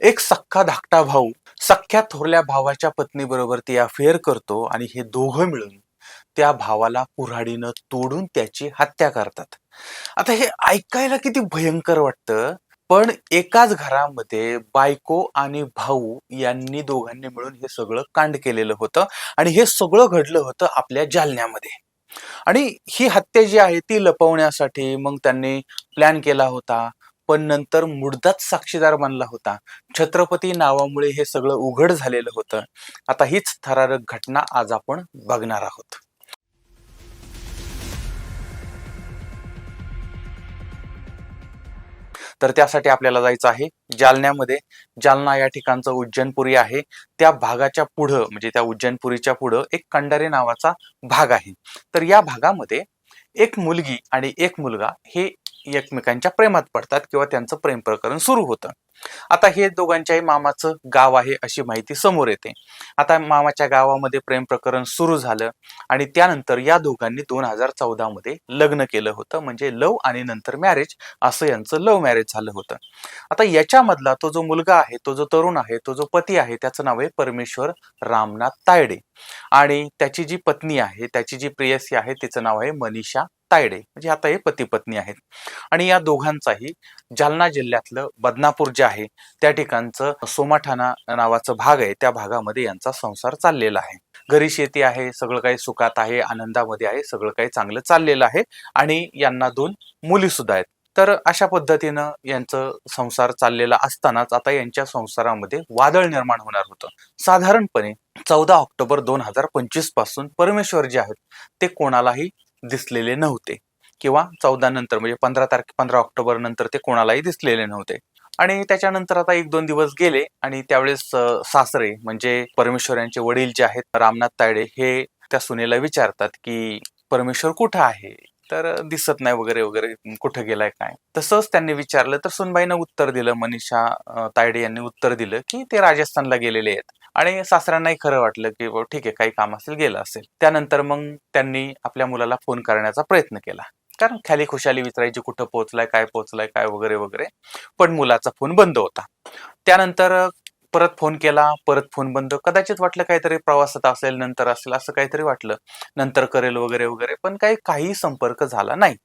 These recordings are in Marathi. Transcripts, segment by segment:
एक सख्खा धाकटा भाऊ सख्ख्या थोरल्या भावाच्या पत्नीबरोबर ती अफेअर करतो आणि हे दोघं मिळून त्या भावाला कुऱ्हाडीनं तोडून त्याची हत्या करतात. आता हे ऐकायला किती भयंकर वाटतं पण एकाच घरामध्ये बायको आणि भाऊ यांनी दोघांनी मिळून हे सगळं कांड केलेलं होतं आणि हे सगळं घडलं होतं आपल्या जालन्यामध्ये. आणि ही हत्या जी आहे ती लपवण्यासाठी मग त्यांनी प्लॅन केला होता. पण नंतर मुडदाच साक्षीदार बनला होता. छत्रपती नावामुळे हे सगळं उघड झालेलं होतं. आता हीच थरारक घटना आज आपण बघणार आहोत. तर त्यासाठी आपल्याला जायचं आहे जालन्यामध्ये. जालना या ठिकाणचं उज्जैनपुरी आहे. त्या भागाच्या पुढं म्हणजे त्या उज्जैनपुरीच्या पुढं एक कंडारे नावाचा भाग आहे. तर या भागामध्ये एक मुलगी आणि एक मुलगा हे एकमेकांच्या प्रेमात पडतात किंवा त्यांचं प्रेम प्रकरण सुरू होतं. आता हे दोघांच्याही मामाचं गाव आहे अशी माहिती समोर येते. आता मामाच्या गावामध्ये प्रेम प्रकरण सुरू झालं आणि त्यानंतर या दोघांनी दोन हजार चौदा मध्ये लग्न केलं होतं. म्हणजे लव आणि नंतर मॅरेज असं यांचं लव्ह मॅरेज झालं होतं. आता याच्यामधला तो जो मुलगा आहे तो जो तरुण आहे तो जो पती आहे त्याचं नाव आहे परमेश्वर रामनाथ तायडे. आणि त्याची जी पत्नी आहे त्याची जी प्रेयसी आहे तिचं नाव आहे मनीषा तायडे म्हणजे आता हे पती पत्नी आहेत. आणि या दोघांचाही जालना जिल्ह्यातलं बदनापूर जे आहे त्या ठिकाणचं सोमाठाणा नावाचं भाग आहे त्या भागामध्ये यांचा संसार चाललेला आहे. घरी शेती आहे सगळं काही सुखात आहे आनंदामध्ये आहे सगळं काही चांगलं चाललेलं आहे आणि यांना दोन मुली सुद्धा आहेत. तर अशा पद्धतीनं यांचं संसार चाललेला असतानाच आता यांच्या संसारामध्ये वादळ निर्माण होणार होतं. साधारणपणे चौदा ऑक्टोबर दोन हजार पंचवीसपासून परमेश्वर जे आहेत ते कोणालाही दिसलेले नव्हते. किंवा चौदा नंतर म्हणजे पंधरा तारखे पंधरा ऑक्टोबर नंतर ते कोणालाही दिसलेले नव्हते. आणि त्याच्यानंतर आता एक दोन दिवस गेले आणि त्यावेळेस सासरे म्हणजे परमेश्वर यांचे वडील जे आहेत रामनाथ तायडे हे त्या सुनेला विचारतात की परमेश्वर कुठं आहे? तर दिसत नाही वगैरे वगैरे कुठं गेलाय काय? तसंच त्यांनी विचारलं तर सुनबाईनं उत्तर दिलं मनीषा तायडे यांनी उत्तर दिलं की ते राजस्थानला गेलेले आहेत. आणि सासऱ्यांनाही खरं वाटलं की ठीक आहे काही काम असेल गेलं असेल. त्यानंतर मग त्यांनी आपल्या मुलाला फोन करण्याचा प्रयत्न केला. कारण खाली खुशाली विचारायची कुठं पोहोचलाय काय पोहोचलाय काय वगैरे वगैरे. पण मुलाचा फोन बंद होता. त्यानंतर परत फोन केला परत फोन बंद. कदाचित वाटलं काहीतरी प्रवासात असेल नंतर असेल असं काहीतरी वाटलं. नंतर करेल वगैरे वगैरे. पण काही काही संपर्क झाला नाही.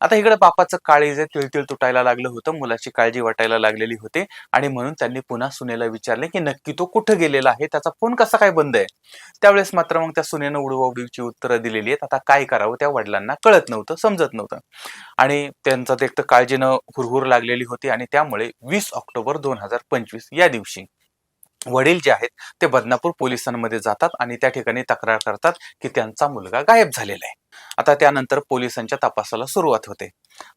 आता इकडे बापाचं काळीज आहे तिळतिळ तुटायला लागलं होतं मुलाची काळजी वाटायला लागलेली होती आणि म्हणून त्यांनी पुन्हा सुनेला विचारले की नक्की तो कुठं गेलेला आहे? त्याचा फोन कसा काय बंद आहे? त्यावेळेस मात्र मग त्या सुनेनं उडवाउडीची उत्तरं दिलेली आहेत. आता काय करावं त्या वडिलांना कळत नव्हतं समजत नव्हतं. आणि त्यांचं ते एक तर काळजीनं हुरहुर लागलेली होती आणि त्यामुळे वीस ऑक्टोबर दोन हजार पंचवीस या दिवशी. वडील जे आहेत ते बदनापूर पोलिसांमध्ये जातात आणि त्या ठिकाणी तक्रार करतात की त्यांचा मुलगा गायब झालेला आहे. आता त्यानंतर पोलिसांच्या तपासाला सुरुवात होते.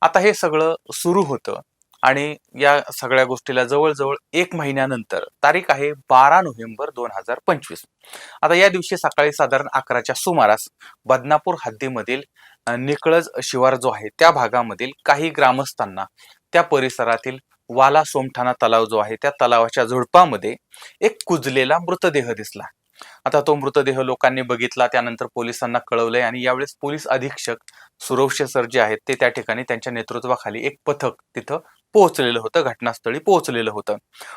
आता हे सगळं सुरू होतं आणि या सगळ्या गोष्टीला जवळजवळ एक महिन्यानंतर तारीख आहे बारा नोव्हेंबर दोन हजार पंचवीस. आता या दिवशी सकाळी साधारण अकराच्या सुमारास बदनापूर हद्दीमधील निकळज शिवार जो आहे त्या भागामधील काही ग्रामस्थांना त्या परिसरातील वाला सोमठाणा तलाव जो आहे त्या तलावाच्या झुडपामध्ये एक कुजलेला मृतदेह दिसला. आता तो मृतदेह लोकांनी बघितला त्यानंतर पोलिसांना कळवलंय आणि यावेळेस पोलीस अधीक्षक सुरवशे सर जे आहेत ते त्या ठिकाणी त्यांच्या नेतृत्वाखाली एक पथक तिथं पोहोचलेलं होतं घटनास्थळी पोहोचलेलं होतं.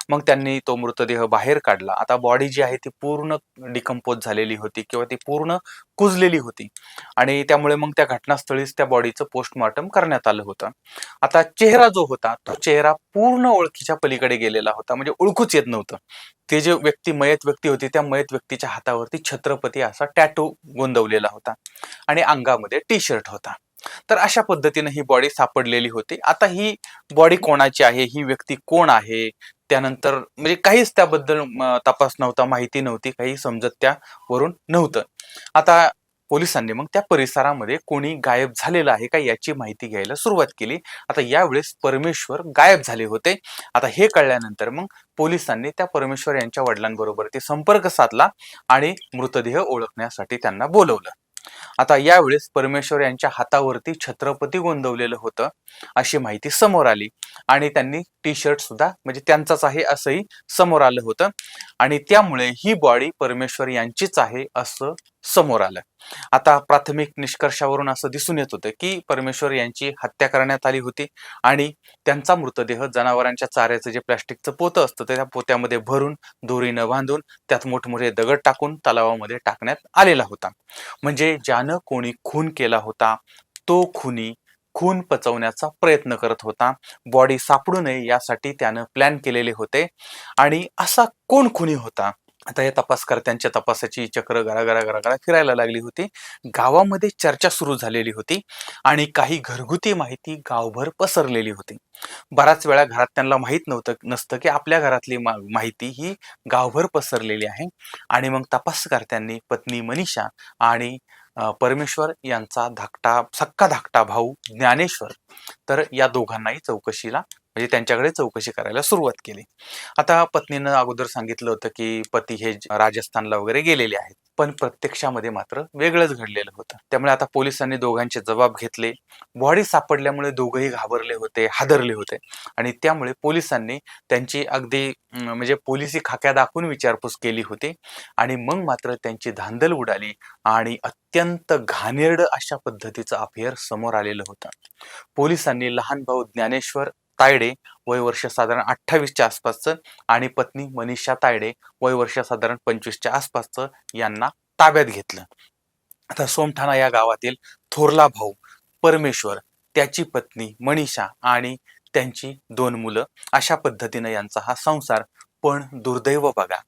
मग त्यांनी तो मृतदेह बाहेर काढला. आता बॉडी जी आहे ती पूर्ण डिकम्पोज झालेली होती किंवा ती पूर्ण कुजलेली होती. आणि त्यामुळे मग त्या घटनास्थळीच त्या बॉडीचं पोस्टमॉर्टम करण्यात आलं होतं. आता चेहरा जो होता तो चेहरा पूर्ण ओळखीच्या पलीकडे गेलेला होता. म्हणजे ओळखूच येत नव्हतं. ते जे व्यक्ती मयत व्यक्ती होती त्या मयत व्यक्तीच्या हातावरती छत्रपती असा टॅटू गोंदवलेला होता. आणि अंगामध्ये टी शर्ट होता. तर अशा पद्धतीने ही बॉडी सापडलेली होती. आता ही बॉडी कोणाची आहे? ही व्यक्ती कोण आहे? त्यानंतर म्हणजे काहीच त्याबद्दल तपास नव्हता माहिती नव्हती काही समजत त्यावरून नव्हतं. आता पोलिसांनी मग त्या परिसरामध्ये कोणी गायब झालेलं आहे का याची माहिती घ्यायला सुरुवात केली. आता यावेळेस परमेश्वर गायब झाले होते. आता हे कळल्यानंतर मग पोलिसांनी त्या परमेश्वर यांच्या वडिलांबरोबर ते संपर्क साधला आणि मृतदेह ओळखण्यासाठी त्यांना बोलवलं. आता यावेळेस परमेश्वर यांच्या हातावरती छत्रपती गोंदवलेलं होतं अशी माहिती समोर आली. आणि त्यांनी टी शर्ट सुद्धा म्हणजे त्यांचाच आहे असंही समोर आलं होतं. आणि त्यामुळे ही बॉडी परमेश्वर यांचीच आहे असं समोर आलं. आता प्राथमिक निष्कर्षावरून असं दिसून येत होतं की परमेश्वर यांची हत्या करण्यात आली होती आणि त्यांचा मृतदेह जनावरांच्या चाऱ्याचं जे प्लॅस्टिकचं पोतं असतं त्या पोत्यामध्ये भरून दोरीनं बांधून त्यात मोठमोठे दगड टाकून तलावामध्ये टाकण्यात आलेला होता. म्हणजे ज्यानं कोणी खून केला होता तो खुनी खून पचवण्याचा प्रयत्न करत होता. बॉडी सापडू नये यासाठी त्यानं प्लॅन केलेले होते. आणि असा कोण खुनी होता? आता या तपासकर्त्यांच्या तपासाची चक्र घराघरा गरा फिरायला लागली होती गावामध्ये चर्चा सुरू झालेली होती आणि काही घरगुती माहिती गावभर पसरलेली होती बराच वेळा घरात त्यांना माहीत नव्हतं नसतं की आपल्या घरातली मा माहिती ही गावभर पसरलेली आहे आणि मग तपासकर्त्यांनी पत्नी मनीषा आणि परमेश्वर यांचा धाकटा सक्का धाकटा भाऊ ज्ञानेश्वर. तर या दोघांनाही चौकशीला म्हणजे त्यांच्याकडे चौकशी करायला सुरुवात केली. आता पत्नीनं अगोदर सांगितलं होतं की पती हे राजस्थानला वगैरे गेलेले आहेत. पण प्रत्यक्षामध्ये मात्र वेगळंच घडलेलं होतं. त्यामुळे आता पोलिसांनी दोघांचे जबाब घेतले. बॉडी सापडल्यामुळे दोघंही घाबरले होते हादरले होते. आणि त्यामुळे पोलिसांनी त्यांची अगदी म्हणजे पोलिसी खाक्या दाखवून विचारपूस केली होती. आणि मग मात्र त्यांची धांदल उडाली आणि अत्यंत घाणेरडं अशा पद्धतीचं अफेअर समोर आलेलं होतं. पोलिसांनी लहान भाऊ ज्ञानेश्वर तायडे वय वर्ष साधारण अठ्ठावीसच्या आसपासचं आणि पत्नी मनीषा तायडे वय वर्ष साधारण पंचवीसच्या आसपासचं यांना ताब्यात घेतलं. आता सोमठाणा या गावातील थोरला भाऊ परमेश्वर त्याची पत्नी मनीषा आणि त्यांची दोन मुलं अशा पद्धतीनं यांचा हा संसार पण दुर्दैव बघा.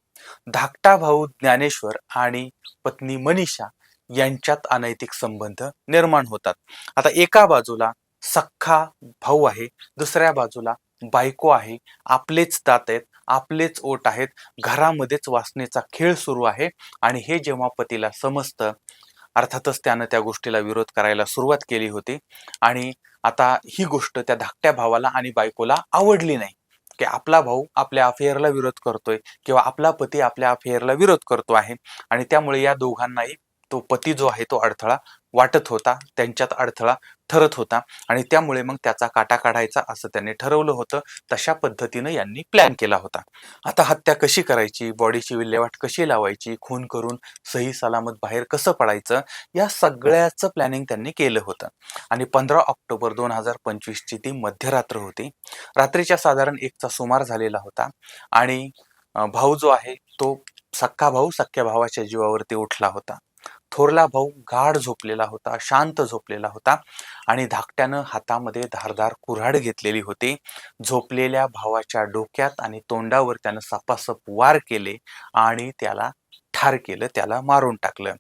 धाकटा भाऊ ज्ञानेश्वर आणि पत्नी मनीषा यांच्यात अनैतिक संबंध निर्माण होतात. आता एका बाजूला सख्खा भाऊ आहे. दुसऱ्या बाजूला बायको आहे. आपलेच दात आहेत आपलेच ओट आहेत. घरामध्येच वासनेचा खेळ सुरू आहे. आणि हे जेव्हा पतीला समजतं अर्थातच त्यानं त्या गोष्टीला विरोध करायला सुरुवात केली होती. आणि आता ही गोष्ट त्या धाकट्या भावाला आणि बायकोला आवडली नाही. की आपला भाऊ आपल्या अफेअरला विरोध करतोय किंवा आपला पती आपल्या अफेअरला विरोध करतो आहे. आणि त्यामुळे या दोघांनाही तो पती जो आहे तो अडथळा वाटत होता त्यांच्यात अडथळा ठरत होता आणि त्यामुळे मग त्याचा काटा काढायचा असं त्यांनी ठरवलं होतं. तशा पद्धतीनं यांनी प्लॅन केला होता. आता हत्या कशी करायची? बॉडीची विल्हेवाट कशी लावायची? खून करून सही सलामत बाहेर कसं पडायचं? या सगळ्याचं प्लॅनिंग त्यांनी केलं होतं. आणि पंधरा ऑक्टोबर दोन हजार पंचवीसची ती मध्यरात्र होती. रात्रीच्या साधारण एकचा सुमार झालेला होता आणि भाऊ जो आहे तो सक्का भाऊ सख्या भावाच्या जीवावरती उठला होता. थोरला भाऊ गाढ झोपलेला होता शांत झोपलेला होता आणि धाकट्यानं हातामध्ये धारदार कुऱ्हाड घेतलेली होती. झोपलेल्या भावाच्या डोक्यात आणि तोंडावर त्यानं सपासप वार केले आणि त्याला ठार केलं त्याला मारून टाकलं.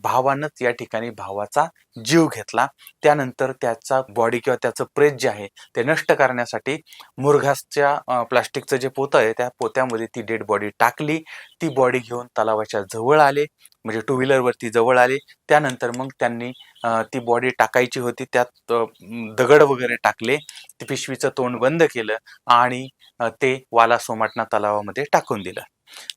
भावानंच या ठिकाणी भावाचा जीव घेतला. त्यानंतर त्याचा बॉडी किंवा त्याचं प्रेत जे आहे ते नष्ट करण्यासाठी मुरघासच्या प्लास्टिकचं जे पोतं आहे त्या पोत्यामध्ये ती डेड बॉडी टाकली. ती बॉडी घेऊन तलावाच्या जवळ आले म्हणजे टू व्हीलरवरती जवळ आले. त्यानंतर मग त्यांनी ती बॉडी टाकायची होती. त्यात दगड वगैरे टाकले. ती पिशवीचं तोंड बंद केलं आणि ते वाला सोमाटणा तलावामध्ये टाकून दिलं.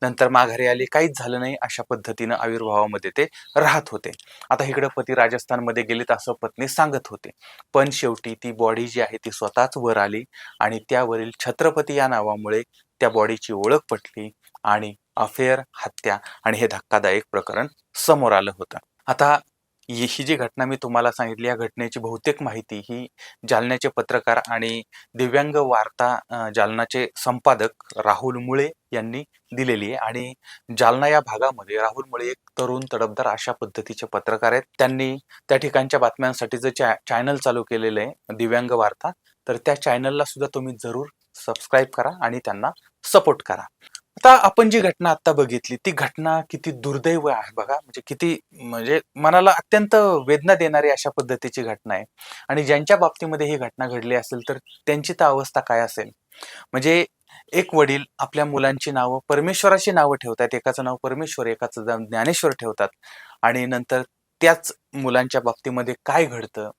नंतर माघारी आले. काहीच झालं नाही. अशा पद्धतीनं आविर्भावामध्ये ते राहत होते. आता इकडं पती राजस्थानमध्ये गेलेत असं पत्नी सांगत होते. पण शेवटी ती बॉडी जी आहे ती स्वतःच वर आली आणि त्यावरील छत्रपती या नावामुळे त्या बॉडीची ओळख पटली आणि अफेअर हत्या आणि हे धक्कादायक प्रकरण समोर आलं होतं. आता ही जी घटना मी तुम्हाला सांगितली या घटनेची बहुतेक माहिती ही जालन्याचे पत्रकार आणि दिव्यांग वार्ता जालनाचे संपादक राहुल मुळे यांनी दिलेली आहे. आणि जालना या भागामध्ये राहुल मुळे एक तरुण तडफदार अशा पद्धतीचे पत्रकार आहेत. त्यांनी त्या ठिकाणच्या बातम्यांसाठीचं चॅ चॅनल चालू केलेलं आहे दिव्यांग वार्ता तर त्या चॅनलला सुद्धा तुम्ही जरूर सबस्क्राईब करा आणि त्यांना सपोर्ट करा. आता आपण जी घटना आता बघितली ती घटना किती दुर्दैव आहे बघा. म्हणजे किती म्हणजे मनाला अत्यंत वेदना देणारी अशा पद्धतीची घटना आहे. आणि ज्यांच्या बाबतीमध्ये ही घटना घडली असेल तर त्यांची तर अवस्था काय असेल? म्हणजे एक वडील आपल्या मुलांची नावं परमेश्वराची नावं ठेवतात. एकाचं नाव परमेश्वर एकाचं नाव ज्ञानेश्वर ठेवतात. आणि नंतर त्याच मुलांच्या बाबतीमध्ये काय घडतं?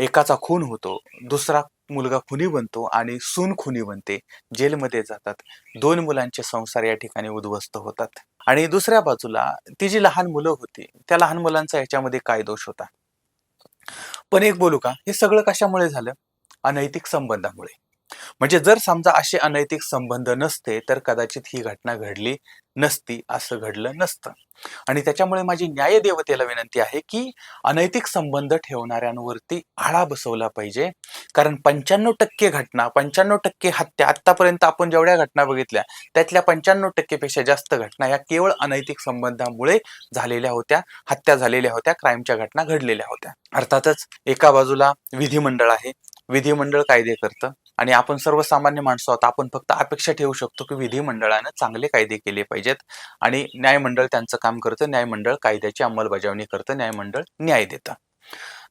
एकाचा खून होतो दुसरा मुलगा खुनी बनतो आणि सून खुनी बनते. जेलमध्ये जातात. दोन मुलांचे संसार या ठिकाणी उद्ध्वस्त होतात. आणि दुसऱ्या बाजूला ती जी लहान मुलं होती त्या लहान मुलांचा याच्यामध्ये काय दोष होता? पण एक बोलू का? हे सगळं कशामुळे झालं? अनैतिक संबंधामुळे. म्हणजे जर समजा असे अनैतिक संबंध नसते तर कदाचित ही घटना घडली नसती असं घडलं नसतं. आणि त्याच्यामुळे माझी न्याय देवतेला विनंती आहे की अनैतिक संबंध ठेवणाऱ्यांवरती आळा बसवला पाहिजे. कारण पंच्याण्णव टक्के घटना पंच्याण्णव टक्के हत्या आतापर्यंत आपण जेवढ्या घटना बघितल्या त्यातल्या पंच्याण्णव टक्केपेक्षा जास्त घटना या केवळ अनैतिक संबंधामुळे झालेल्या होत्या हत्या झालेल्या होत्या क्राईमच्या घटना घडलेल्या होत्या. अर्थातच एका बाजूला विधिमंडळ आहे. विधिमंडळ कायदे करतं आणि आपण सर्वसामान्य माणसं आहोत आपण फक्त अपेक्षा ठेवू शकतो की विधिमंडळानं चांगले कायदे केले पाहिजेत आणि न्यायमंडळ त्यांचं काम करतं न्यायमंडळ कायद्याची अंमलबजावणी करतं न्यायमंडळ न्याय देतं.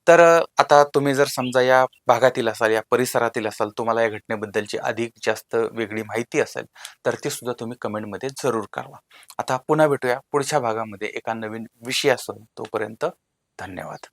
तर आता तुम्ही जर समजा या भागातील असाल या परिसरातील असाल तुम्हाला या घटनेबद्दलची अधिक जास्त वेगळी माहिती असेल तर ती सुद्धा तुम्ही कमेंटमध्ये जरूर कळवा. आता पुन्हा भेटूया पुढच्या भागामध्ये एका नवीन विषयासह. तोपर्यंत धन्यवाद.